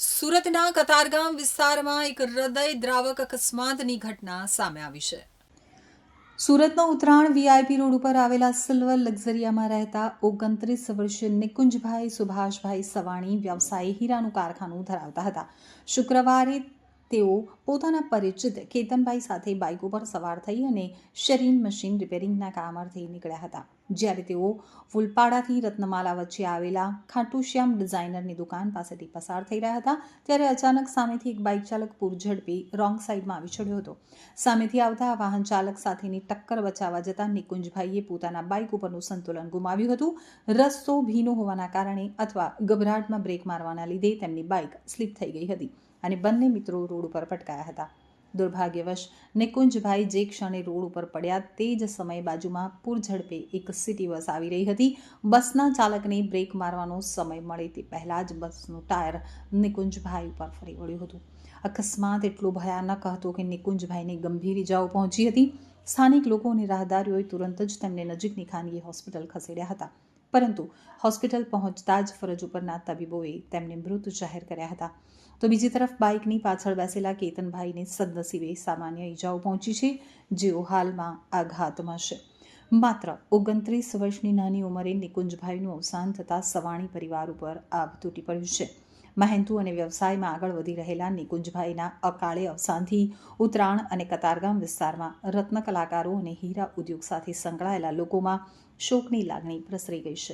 સુરતના કતારગામ વિસ્તારમાં એક હૃદય દ્રાવક અકસ્માતની ઘટના સામે આવી છે. સુરતનો ઉત્તરાયણ વીઆઈપી રોડ ઉપર આવેલા સિલ્વર લક્ઝરિયામાં રહેતા ઓગણત્રીસ વર્ષીય નિકુંજભાઈ સુભાષભાઈ સવાણી વ્યવસાયી હીરાનું કારખાનું ધરાવતા હતા. શુક્રવારે તેઓ પોતાના પરિચિત કેતનભાઈ સાથે બાઇક ઉપર સવાર થઈ અને શરીન મશીન રિપેરિંગના કામ અર્થે નીકળ્યા હતા. જ્યારે તેઓ ફૂલપાડાથી રત્નમાલા વચ્ચે આવેલા ખાટુશ્યામ ડિઝાઇનરની દુકાન પાસેથી પસાર થઈ રહ્યા હતા, ત્યારે અચાનક સામેથી એક બાઇક ચાલક પૂરઝડપે રોંગ સાઇડમાં આવી ચડ્યો હતો. સામેથી આવતા વાહન ચાલક સાથેની ટક્કર બચાવવા જતાં નિકુંજભાઈએ પોતાના બાઇક ઉપરનું સંતુલન ગુમાવ્યું હતું. રસ્તો ભીનો હોવાના કારણે અથવા ગભરાટમાં બ્રેક મારવાના લીધે તેમની બાઇક સ્લીપ થઈ ગઈ હતી અને બંને મિત્રો રોડ ઉપર પટકાયા હતા. દુર્ભાગ્યવશ, નિકુંજભાઈ જે ક્ષણે રોડ ઉપર પડ્યા તે જ સમયે બાજુમાં પૂરઝડપે એક સિટી બસ આવી રહી હતી. બસના ચાલકને બ્રેક મારવાનો સમય મળે તે પહેલાં જ બસનું ટાયર નિકુંજભાઈ ઉપર ફરી વળ્યું હતું. અકસ્માત એટલો ભયાનક હતો કે નિકુંજભાઈને ગંભીર ઇજાઓ પહોંચી હતી. સ્થાનિક લોકો અને રાહદારીઓએ તુરંત જ તેમને નજીકની ખાનગી હોસ્પિટલ ખસેડ્યા હતા. પરંતુ હોસ્પિટલ પહોંચતા જ ફરજ ઉપરના તબીબોએ તેમને મૃત જાહેર કર્યા હતા. તો બીજી તરફ બાઇકની પાછળ બેસેલા કેતનભાઈને સદનસીબે સામાન્ય ઈજાઓ પહોંચી છે, જેઓ હાલમાં આઘાતમાં છે. માત્ર ઓગણત્રીસ વર્ષની નાની ઉંમરે નિકુંજભાઈનું અવસાન થતાં સવાણી પરિવાર ઉપર આભ તૂટી પડ્યું છે. મહેનતુ અને વ્યવસાયમાં આગળ વધી રહેલા નિકુંજભાઈના અકાળે અવસાનથી ઉત્તરાયણ અને કતારગામ વિસ્તારમાં રત્ન કલાકારો અને હીરા ઉદ્યોગ સાથે સંકળાયેલા લોકોમાં શોકની લાગણી પ્રસરી ગઈ છે.